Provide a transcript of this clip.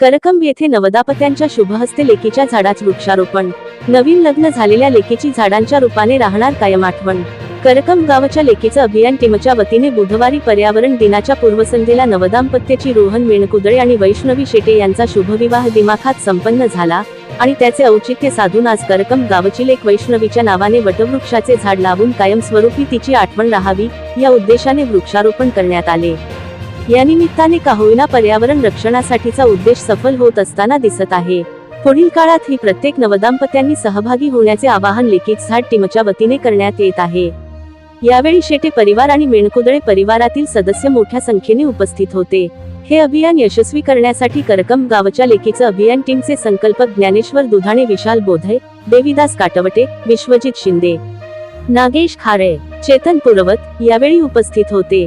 करकंब येथे नवदापत्यांच्या शुभहस्ते लेकीच्या झाडाच वृक्षारोपण. नवीन लग्न झालेल्या लेकीची झाडांच्या रूपाने राहणार कायम आठवण. करकम गावाच्या लेकीचं अभियान टीमच्या वतीने बुधवारी पर्यावरण दिनाच्या पूर्वसंध्येला नवदाम्पत्याची रोहन मेणकुदळे आणि वैष्णवी शेटे यांचा शुभविवाह दिमाखात संपन्न झाला आणि त्याचे औचित्य साधून आज करकम गावची लेक वैष्णवीच्या नावाने वटवृक्षाचे झाड लावून कायमस्वरूपी तिची आठवण राहावी या उद्देशाने वृक्षारोपण करण्यात आले. या निमित्ताने का होईना पर्यावरण रक्षणासाठीचा उद्देश सफल होत असताना दिसत आहे. पुढील काळात ही प्रत्येक नवदाम्पत्यांनी सहभागी होण्याचे आवाहन लेखिक झाड टीमच्या वतीने करण्यात येत आहे. यावेळी शेटे परिवार आणि मेणकुदळे परिवारातील सदस्य मोठ्या संख्येने उपस्थित होते. हे अभियान यशस्वी करण्यासाठी करकम गावच्या लेखीचं अभियान टीमचे संकल्पक ज्ञानेश्वर दुधाणे विशाल बोधे देविदास काटवटे विश्वजित शिंदे नागेश खारे चेतन पुरवत यावेळी उपस्थित होते.